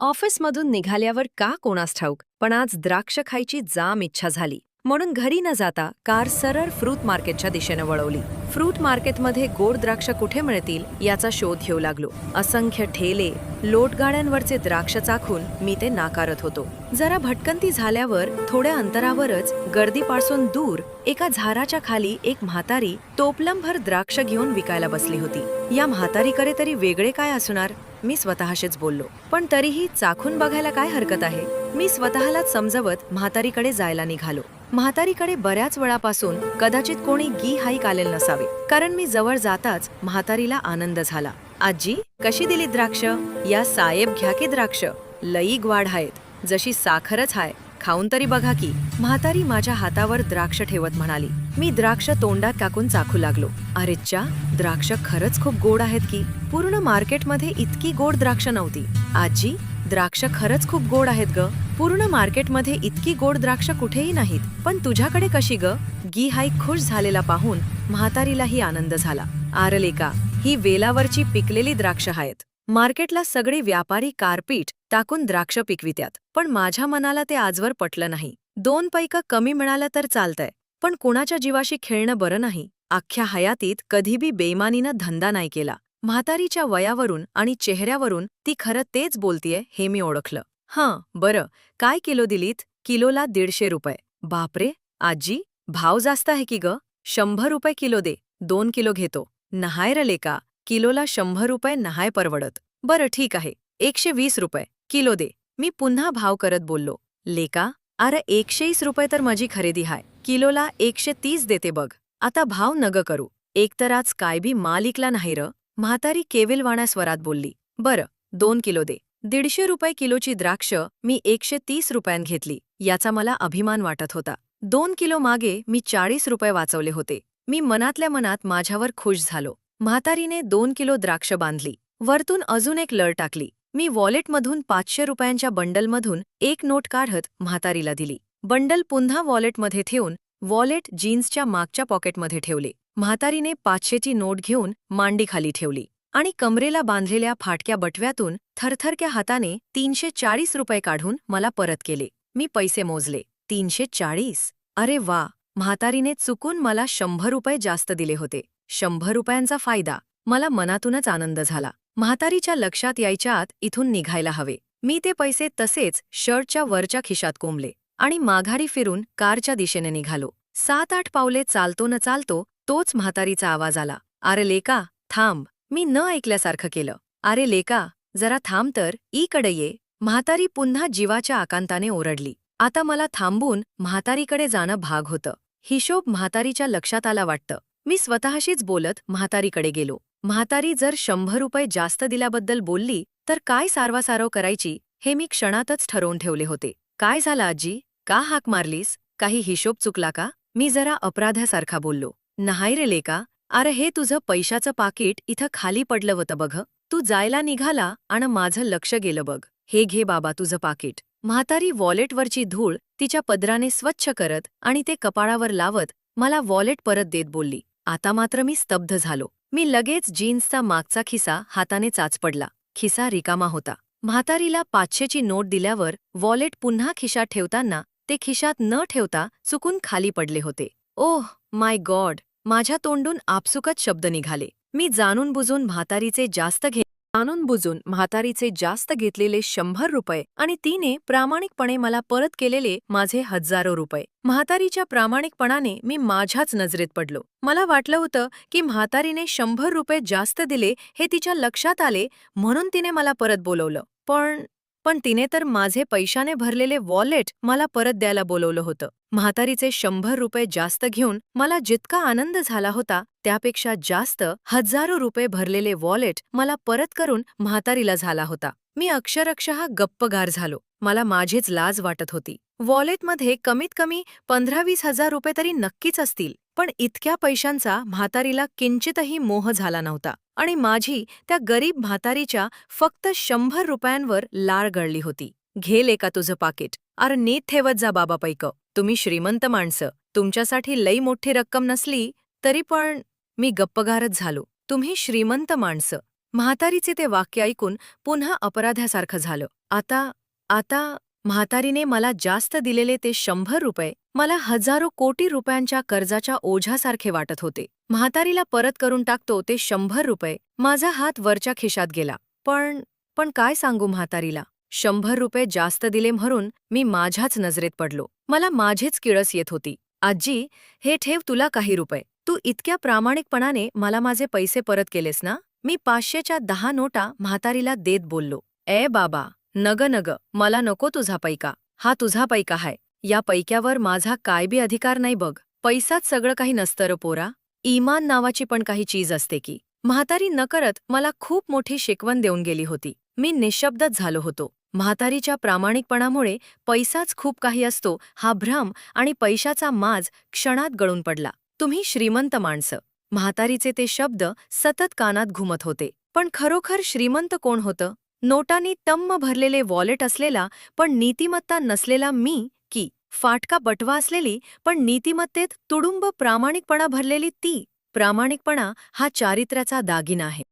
ऑफिसमधून निघाल्यावर का कोणास ठाऊक पण आज द्राक्ष खायची जाम इच्छा झाली. म्हणून घरी न जाता कार सरळ फ्रूट मार्केटच्या दिशेनं वळवली. फ्रूट मार्केटमध्ये गोड द्राक्ष कुठे मिळतील याचा शोध घेऊ लागलो. असंख्य ठेले लोटगाड्यांवरचे द्राक्ष चाखून मी ते नाकारत होतो. जरा भटकंती झाल्यावर थोड्या अंतरावरच गर्दीपासून दूर एका झाडाच्या खाली एक म्हातारी तोपलंभर द्राक्ष घेऊन विकायला बसली होती. या म्हातारीकडे तरी वेगळे काय असणार? मी स्वतःशीच बोललो. पण तरीही चाखून बघायला काय हरकत आहे? मी स्वतःलाच समजवत म्हातारीकडे जायला निघालो. म्हातारीकडे बऱ्याच वेळापासून कदाचित कोणी गी हाईक आलेलं नसावे. कारण मी जवळ जाताच म्हातारीला आनंद झाला. आजी कशी दिली द्राक्ष? या साहेब घ्या की द्राक्ष? लई ग्वाड आहेत. जशी साखरच हाय. खाऊन तरी बघा की. म्हातारी माझ्या हातावर द्राक्ष ठेवत म्हणाली. मी द्राक्ष तोंडात टाकून चाखू लागलो. अरेच्चा द्राक्ष खरंच खूप गोड आहेत की? पूर्ण मार्केटमध्ये इतकी गोड द्राक्ष नव्हती. आजी द्राक्ष खरंच खूप गोड आहेत ग. पूर्ण मार्केटमध्ये इतकी गोड द्राक्ष कुठेही नाहीत. पण तुझ्याकडे कशी ग? गी हाई खुश झालेला पाहून म्हातारीलाही आनंद झाला. आरलेका ही वेलावरची पिकलेली द्राक्ष आहेत. मार्केटला सगळे व्यापारी कारपीट टाकून द्राक्ष पिकवित्यात. पण माझ्या मनाला ते आजवर पटलं नाही. दोन पैका कमी मिळालं तर चालतंय. पण कुणाच्या जीवाशी खेळणं बरं नाही. अख्ख्या हयातीत कधीबी बेमानीनं धंदा नाही केला. म्हातारीच्या वयावरून आणि चेहऱ्यावरून ती खरं तेच बोलतीये हे मी ओळखलं. हां बरं. काय किलो दिलीत? किलोला दीडशे रुपये. बापरे! आजी भाव जास्त आहे की ग? शंभर रुपये किलो दे. दोन किलो घेतो. नहाय रले का किलोला शंभर रुपये नहाय परवडत. बरं ठीक आहे. एकशे वीस रुपये. किलो दे. मी पुन्हा भाव करत बोललो. लेका अरे एकशेईस रुपये तर माझी खरेदी हाय. किलोला एकशे तीस देते बघ. आता भाव नग करू. एकतर आज काय बी नाही र. म्हातारी केविलवाण्या स्वरात बोलली. बरं दोन किलो दे. दीडशे रुपये किलोची द्राक्ष मी एकशे तीस रुपयांत घेतली याचा मला अभिमान वाटत होता. दोन किलो मागे मी चाळीस रुपये वाचवले होते. मी मनातल्या मनात माझ्यावर खुश झालो. म्हातारीने दोन किलो द्राक्ष बांधली. वरतून अजून एक लळ टाकली. मी वॉलेटमधून पाचशे रुपयांच्या बंडलमधून एक नोट काढत म्हातारीला दिली. बंडल पुन्हा वॉलेटमध्ये ठेवून वॉलेट जीन्सच्या मागच्या पॉकेटमध्ये ठेवले. म्हातारीने पाचशेची नोट घेऊन मांडीखाली ठेवली. आणि कमरेला बांधलेल्या फाटक्या बटव्यातून थरथरक्या हाताने तीनशे चाळीस रुपये काढून मला परत केले. मी पैसे मोजले. तीनशे चाळीस? अरे वा! म्हातारीने चुकून मला शंभर रुपये जास्त दिले होते. शंभर रुपयांचा फायदा. मला मनातूनच आनंद झाला. म्हातारीच्या लक्षात यायच्या आत इथून निघायला हवे. मी ते पैसे तसेच शर्टच्या वरच्या खिशात कोंबले आणि माघारी फिरून कारच्या दिशेने निघालो. सात आठ पावले चालतो न चालतो तोच म्हातारीचा आवाज आला. अरे लेका थांब. मी न ऐकल्यासारखं केलं. अरे लेका जरा थांब तर. ईकडे ये. म्हातारी पुन्हा जीवाच्या आकांताने ओरडली. आता मला थांबून म्हातारीकडे जाणं भाग होतं. हिशोब म्हातारीच्या लक्षात आला वाटतं. मी स्वतःशीच बोलत म्हातारीकडे गेलो. म्हातारी जर शंभर रुपये जास्त दिल्याबद्दल बोलली तर काय सारवासारव करायची हे मी क्षणातच ठरवून ठेवले होते. काय झालं आजी का हाक मारलीस? काही हिशोब चुकला का? मी जरा अपराध्यासारखा बोललो. नाही रे लेका अरे हे तुझं पैशाचं पाकिट इथं खाली पडलं होतं बघ. तू जायला निघाला आणि माझं लक्ष गेलं बघ. हे घे बाबा तुझं पाकिट. म्हातारी वॉलेटवरची धूळ तिच्या पदराने स्वच्छ करत आणि ते कपाळावर लावत मला वॉलेट परत देत बोलली. आता मात्र मी स्तब्ध झालो. मी लगेच जीन्सचा मागचा खिसा हाताने चाचपडला. खिसा रिकामा होता. म्हातारीला पाचशेची नोट दिल्यावर वॉलेट पुन्हा खिशात ठेवताना ते खिशात न ठेवता चुकून खाली पडले होते. Oh my God! माझ्या तोंडून आपसुकच शब्द निघाले. मी जाणून बुजून म्हातारीचे जास्त घे जाणून बुजून म्हातारीचे जास्त घेतलेले शंभर रुपये आणि तिने प्रामाणिकपणे मला परत केलेले माझे हजारो रुपये. म्हातारीच्या प्रामाणिकपणाने मी माझ्याच नजरेत पडलो. मला वाटलं होतं की म्हातारीने शंभर रुपये जास्त दिले हे तिच्या लक्षात आले म्हणून तिने मला परत बोलवलं. पण पण तिने तर माझे पैशाने भरलेले वॉलेट मला परत द्यायला बोलवलं होतं. म्हातारीचे शंभर रुपये जास्त घेऊन मला जितका आनंद झाला होता त्यापेक्षा जास्त हजारो रुपये भरलेले वॉलेट मला परत करून म्हातारीला झाला होता. मी अक्षरशः गप्पगार झालो. मला माझीच लाज वाटत होती. वॉलेटमध्ये कमीत कमी पंधरा वीस हजार रुपये तरी नक्कीच असतील. पण इतक्या पैशांचा म्हातारीला किंचितही मोह झाला नव्हता आणि माझी त्या गरीब म्हातारीच्या फक्त शंभर रुपयांवर लाळ गळली होती. घेल एका तुझं पाकिट. अर नीत ठेवत जा बाबा पैक. तुम्ही श्रीमंत माणसं. तुमच्यासाठी लई मोठी रक्कम नसली तरी पण मी गप्पगारच झालो. तुम्ही श्रीमंत माणसं. म्हातारीचे ते वाक्य ऐकून पुन्हा अपराध्यासारखं झालं. आता आता म्हातारीने मला जास्त दिलेले ते शंभर रुपये मला हजारो कोटी रुपयांच्या कर्जाच्या ओझ्यासारखे वाटत होते. म्हातारीला परत करून टाकतो ते शंभर रुपये. माझा हात वरच्या खिशात गेला. पण पण काय सांगू म्हातारीला? शंभर रुपये जास्त दिले म्हणून मी माझ्याच नजरेत पडलो. मला माझीच किळस येत होती. आजी हे ठेव तुला काही रुपये. तू इतक्या प्रामाणिकपणाने मला माझे पैसे परत केलेस ना? मी पाचशेच्या दहा नोटा म्हातारीला देत बोललो. ए बाबा! नग नग मला नको तुझा पैका. हा तुझा पैका हाय. या पैक्यावर माझा काय बी अधिकार नाही बघ. पैसाच सगळं काही नसतं र पोरा. इमान नावाची पण काही चीज असते की. म्हातारी नकरत मला खूप मोठी शिकवण देऊन गेली होती. मी निशब्दच झालो होतो. म्हातारीच्या प्रामाणिकपणामुळे पैसाच खूप काही असतो हा भ्रम आणि पैशाचा माज क्षणात गळून पडला. तुम्ही श्रीमंत माणसं. म्हातारीचे ते शब्द सतत कानात घुमत होते. पण खरोखर श्रीमंत कोण होतं? नोटांनी तम्म भरलेले वॉलेट असलेला पण नीतिमत्ता नसलेला मी की फाटका बटवा असलेली पण नीतिमत्तेत तुडुंब प्रामाणिकपणा भरलेली ती प्रामाणिकपणा हा चारित्र्याचा दागिना आहे.